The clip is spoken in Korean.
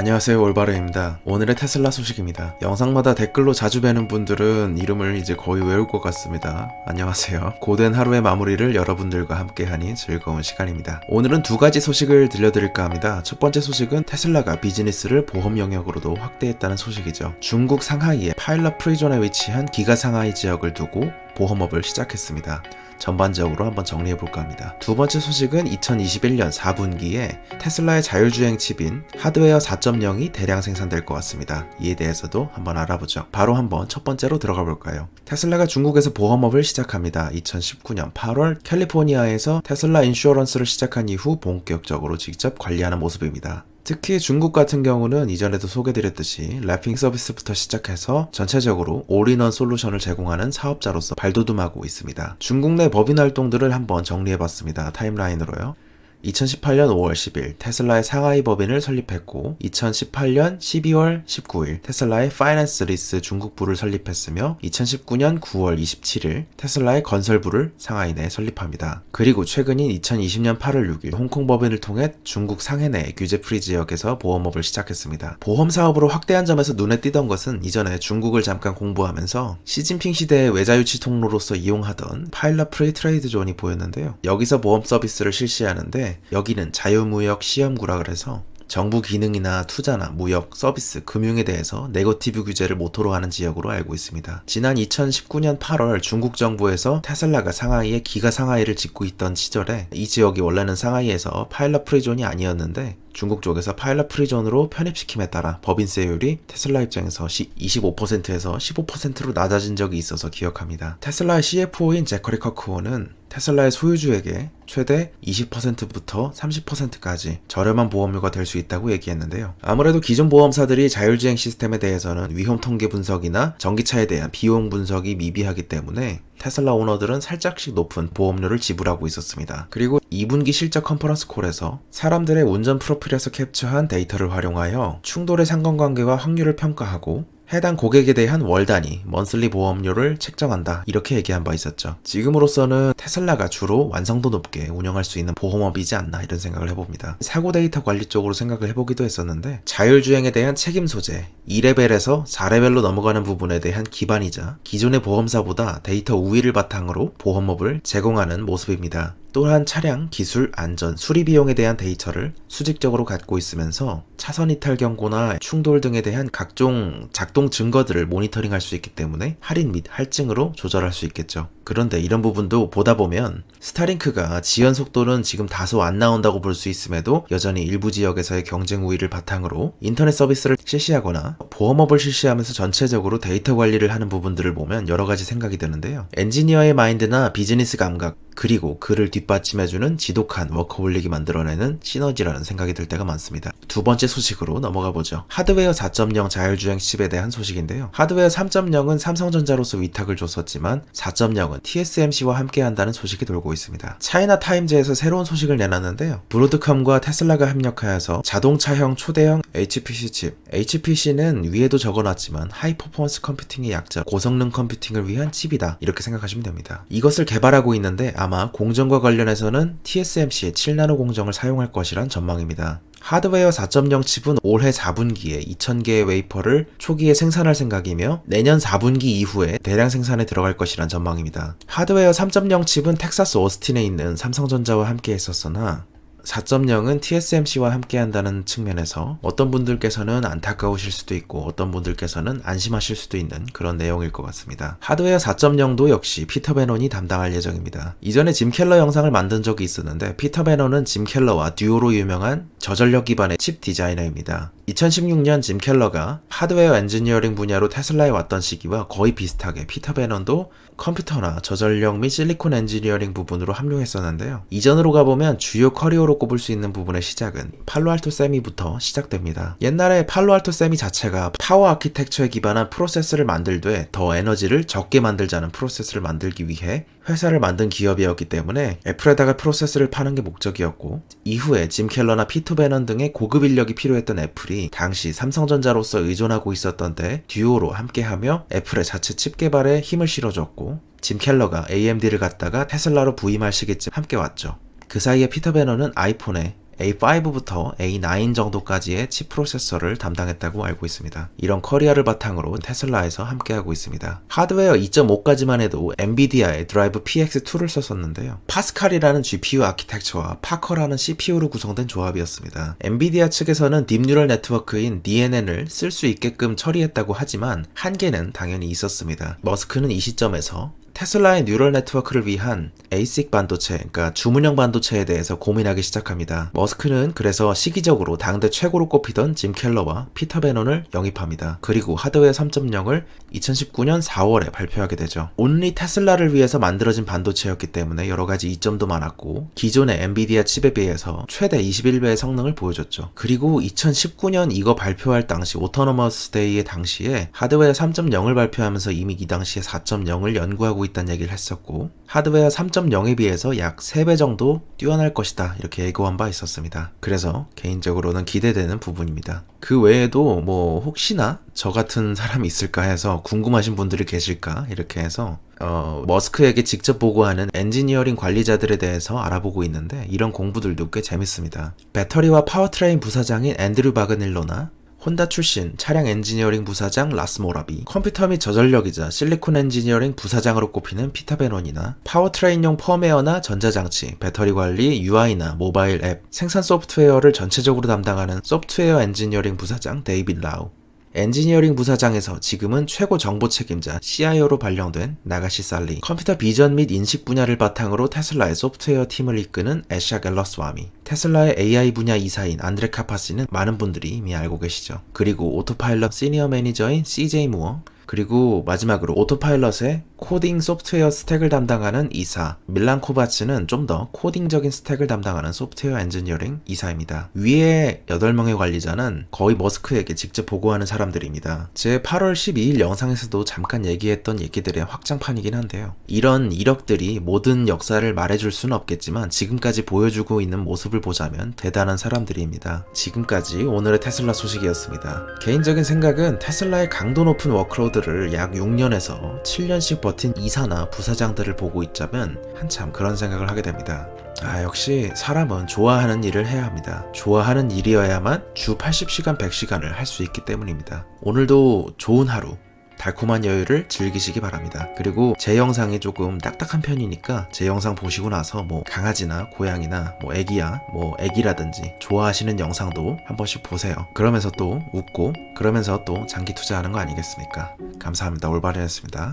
안녕하세요 올바르입니다. 오늘의 테슬라 소식입니다. 영상마다 댓글로 자주 뵈는 분들은 이름을 이제 거의 외울 것 같습니다. 안녕하세요. 고된 하루의 마무리를 여러분들과 함께하니 즐거운 시간입니다. 오늘은 두 가지 소식을 들려드릴까 합니다. 첫 번째 소식은 테슬라가 비즈니스를 보험 영역으로도 확대했다는 소식이죠. 중국 상하이의 파일럿 프리존에 위치한 기가 상하이 지역을 두고 보험업을 시작했습니다. 전반적으로 한번 정리해 볼까 합니다. 두 번째 소식은 2021년 4분기에 테슬라의 자율주행 칩인 하드웨어 4.0이 대량 생산될 것 같습니다. 이에 대해서도 한번 알아보죠. 바로 한번 첫 번째로 들어가 볼까요? 테슬라가 중국에서 보험업을 시작합니다. 2019년 8월 캘리포니아에서 테슬라 인슈어런스를 시작한 이후 본격적으로 직접 관리하는 모습입니다. 특히 중국 같은 경우는 이전에도 소개드렸듯이 랩핑 서비스부터 시작해서 전체적으로 올인원 솔루션을 제공하는 사업자로서 발돋움하고 있습니다. 중국 내 법인 활동들을 한번 정리해봤습니다. 타임라인으로요. 2018년 5월 10일 테슬라의 상하이 법인을 설립했고 2018년 12월 19일 테슬라의 파이낸스 리스 중국부를 설립했으며 2019년 9월 27일 테슬라의 건설부를 상하이 내에 설립합니다. 그리고 최근인 2020년 8월 6일 홍콩 법인을 통해 중국 상해 내 규제 프리 지역에서 보험업을 시작했습니다. 보험 사업으로 확대한 점에서 눈에 띄던 것은 이전에 중국을 잠깐 공부하면서 시진핑 시대의 외자유치 통로로서 이용하던 파일럿 프리 트레이드 존이 보였는데요. 여기서 보험 서비스를 실시하는데 여기는 자유무역 시험구라 그래서 정부 기능이나 투자나 무역, 서비스, 금융에 대해서 네거티브 규제를 모토로 하는 지역으로 알고 있습니다. 지난 2019년 8월 중국 정부에서 테슬라가 상하이에 기가 상하이를 짓고 있던 시절에 이 지역이 원래는 상하이에서 파일럿 프리존이 아니었는데 중국 쪽에서 파일럿 프리존으로 편입시킴에 따라 법인세율이 테슬라 입장에서 25%에서 15%로 낮아진 적이 있어서 기억합니다. 테슬라의 CFO인 제커리 커크호는 테슬라의 소유주에게 최대 20%부터 30%까지 저렴한 보험료가 될 수 있다고 얘기했는데요. 아무래도 기존 보험사들이 자율주행 시스템에 대해서는 위험 통계 분석이나 전기차에 대한 비용 분석이 미비하기 때문에 테슬라 오너들은 살짝씩 높은 보험료를 지불하고 있었습니다. 그리고 2분기 실적 컨퍼런스 콜에서 사람들의 운전 프로필에서 캡처한 데이터를 활용하여 충돌의 상관관계와 확률을 평가하고 해당 고객에 대한 월 단위, 먼슬리 보험료를 책정한다. 이렇게 얘기한 바 있었죠. 지금으로서는 테슬라가 주로 완성도 높게 운영할 수 있는 보험업이지 않나 이런 생각을 해봅니다. 사고 데이터 관리 쪽으로 생각을 해보기도 했었는데 자율주행에 대한 책임 소재, 2레벨에서 4레벨로 넘어가는 부분에 대한 기반이자 기존의 보험사보다 데이터 우위를 바탕으로 보험업을 제공하는 모습입니다. 또한 차량, 기술, 안전, 수리 비용에 대한 데이터를 수직적으로 갖고 있으면서 차선 이탈 경고나 충돌 등에 대한 각종 작동 증거들을 모니터링할 수 있기 때문에 할인 및 할증으로 조절할 수 있겠죠. 그런데 이런 부분도 보다 보면 스타링크가 지연 속도는 지금 다소 안 나온다고 볼 수 있음에도 여전히 일부 지역에서의 경쟁 우위를 바탕으로 인터넷 서비스를 실시하거나 보험업을 실시하면서 전체적으로 데이터 관리를 하는 부분들을 보면 여러 가지 생각이 드는데요. 엔지니어의 마인드나 비즈니스 감각 그리고 그를 뒷받침해주는 지독한 워커홀릭이 만들어내는 시너지라는 생각이 들 때가 많습니다. 두 번째 소식으로 넘어가 보죠. 하드웨어 4.0 자율주행 칩에 대한 소식인데요. 하드웨어 3.0은 삼성전자로서 위탁을 줬었지만 4.0은 TSMC와 함께 한다는 소식이 돌고 있습니다. 차이나 타임즈에서 새로운 소식을 내놨는데요. 브로드컴과 테슬라가 협력하여서 자동차형 초대형 HPC 칩. HPC는 위에도 적어놨지만 하이 퍼포먼스 컴퓨팅의 약자, 고성능 컴퓨팅을 위한 칩이다. 이렇게 생각하시면 됩니다. 이것을 개발하고 있는데 아마 공정과 관련해서는 TSMC의 7나노 공정을 사용할 것이란 전망입니다. 하드웨어 4.0 칩은 올해 4분기에 2,000개의 웨이퍼를 초기에 생산할 생각이며 내년 4분기 이후에 대량 생산에 들어갈 것이란 전망입니다. 하드웨어 3.0 칩은 텍사스 오스틴에 있는 삼성전자와 함께 했었으나 4.0은 TSMC와 함께 한다는 측면에서 어떤 분들께서는 안타까우실 수도 있고 어떤 분들께서는 안심하실 수도 있는 그런 내용일 것 같습니다. 하드웨어 4.0도 역시 피터 베논이 담당할 예정입니다. 이전에 짐 켈러 영상을 만든 적이 있었는데 피터 베논은 짐 켈러와 듀오로 유명한 저전력 기반의 칩 디자이너입니다. 2016년 짐 켈러가 하드웨어 엔지니어링 분야로 테슬라에 왔던 시기와 거의 비슷하게 피터 베넌도 컴퓨터나 저전력 및 실리콘 엔지니어링 부분으로 합류했었는데요. 이전으로 가보면 주요 커리어로 꼽을 수 있는 부분의 시작은 팔로알토 세미부터 시작됩니다. 옛날에 팔로알토 세미 자체가 파워 아키텍처에 기반한 프로세스를 만들되 더 에너지를 적게 만들자는 프로세스를 만들기 위해 회사를 만든 기업이었기 때문에 애플에다가 프로세스를 파는 게 목적이었고 이후에 짐 켈러나 피터 베넌 등의 고급 인력이 필요했던 애플이 당시 삼성전자로서 의존하고 있었던 때 듀오로 함께하며 애플의 자체 칩 개발에 힘을 실어줬고 짐 켈러가 AMD를 갖다가 테슬라로 부임할 시기쯤 함께 왔죠. 그 사이에 피터 베너는 아이폰에 A5부터 A9 정도까지의 칩 프로세서를 담당했다고 알고 있습니다. 이런 커리어를 바탕으로 테슬라에서 함께하고 있습니다. 하드웨어 2.5까지만 해도 엔비디아의 드라이브 PX2를 썼었는데요. 파스칼이라는 GPU 아키텍처와 파커라는 CPU로 구성된 조합이었습니다. 엔비디아 측에서는 딥뉴럴 네트워크인 DNN을 쓸 수 있게끔 처리했다고 하지만 한계는 당연히 있었습니다. 머스크는 이 시점에서 테슬라의 뉴럴 네트워크를 위한 ASIC 반도체, 그러니까 주문형 반도체에 대해서 고민하기 시작합니다. 머스크는 그래서 시기적으로 당대 최고로 꼽히던 짐 켈러와 피터 베논을 영입합니다. 그리고 하드웨어 3.0을 2019년 4월에 발표하게 되죠. 온리 테슬라를 위해서 만들어진 반도체였기 때문에 여러 가지 이점도 많았고 기존의 엔비디아 칩에 비해서 최대 21배의 성능을 보여줬죠. 그리고 2019년 이거 발표할 당시 오토노머스 데이의 당시에 하드웨어 3.0을 발표하면서 이미 이 당시에 4.0을 연구하고 있다는 얘기를 했었고 하드웨어 3.0에 비해서 약 3배 정도 뛰어날 것이다 이렇게 예고한 바 있었습니다. 그래서 개인적으로는 기대되는 부분입니다. 그 외에도 뭐 혹시나 저 같은 사람이 있을까 해서 궁금하신 분들이 계실까 이렇게 해서 어, 머스크에게 직접 보고하는 엔지니어링 관리자들에 대해서 알아보고 있는데 이런 공부들도 꽤 재밌습니다. 배터리와 파워트레인 부사장인 앤드류 바그닐로나 혼다 출신 차량 엔지니어링 부사장 라스 모라비, 컴퓨터 및 저전력이자 실리콘 엔지니어링 부사장으로 꼽히는 피터 베논이나 파워트레인용 펌웨어나 전자장치, 배터리 관리, UI나 모바일 앱, 생산 소프트웨어를 전체적으로 담당하는 소프트웨어 엔지니어링 부사장 데이빗 라우, 엔지니어링 부사장에서 지금은 최고 정보 책임자 CIO로 발령된 나가시 살리, 컴퓨터 비전 및 인식 분야를 바탕으로 테슬라의 소프트웨어 팀을 이끄는 애샤 갤러스와미, 테슬라의 AI 분야 이사인 안드레 카파시는 많은 분들이 이미 알고 계시죠. 그리고 오토파일럿 시니어 매니저인 CJ 무어, 그리고 마지막으로 오토파일럿의 코딩 소프트웨어 스택을 담당하는 이사 밀란 코바츠는 좀 더 코딩적인 스택을 담당하는 소프트웨어 엔지니어링 이사입니다. 위에 8명의 관리자는 거의 머스크에게 직접 보고하는 사람들입니다. 제 8월 12일 영상에서도 잠깐 얘기했던 얘기들의 확장판이긴 한데요. 이런 이력들이 모든 역사를 말해줄 수는 없겠지만 지금까지 보여주고 있는 모습을 보자면 대단한 사람들입니다. 지금까지 오늘의 테슬라 소식이었습니다. 개인적인 생각은 테슬라의 강도 높은 워크로드 를약 6년에서 7년씩 버틴 이사나 부사장들을 보고 있자면 한참 그런 생각을 하게 됩니다. 아, 역시 사람은 좋아하는 일을 해야 합니다. 좋아하는 일이어야만 주 80시간, 100시간을 할 수 있기 때문입니다. 오늘도 좋은 하루, 달콤한 여유를 즐기시기 바랍니다. 그리고 제 영상이 조금 딱딱한 편이니까 제 영상 보시고 나서 뭐 강아지나 고양이나 뭐 애기야, 뭐 애기라든지 좋아하시는 영상도 한 번씩 보세요. 그러면서 또 웃고 그러면서 또 장기 투자하는 거 아니겠습니까? 감사합니다. 올바르였습니다.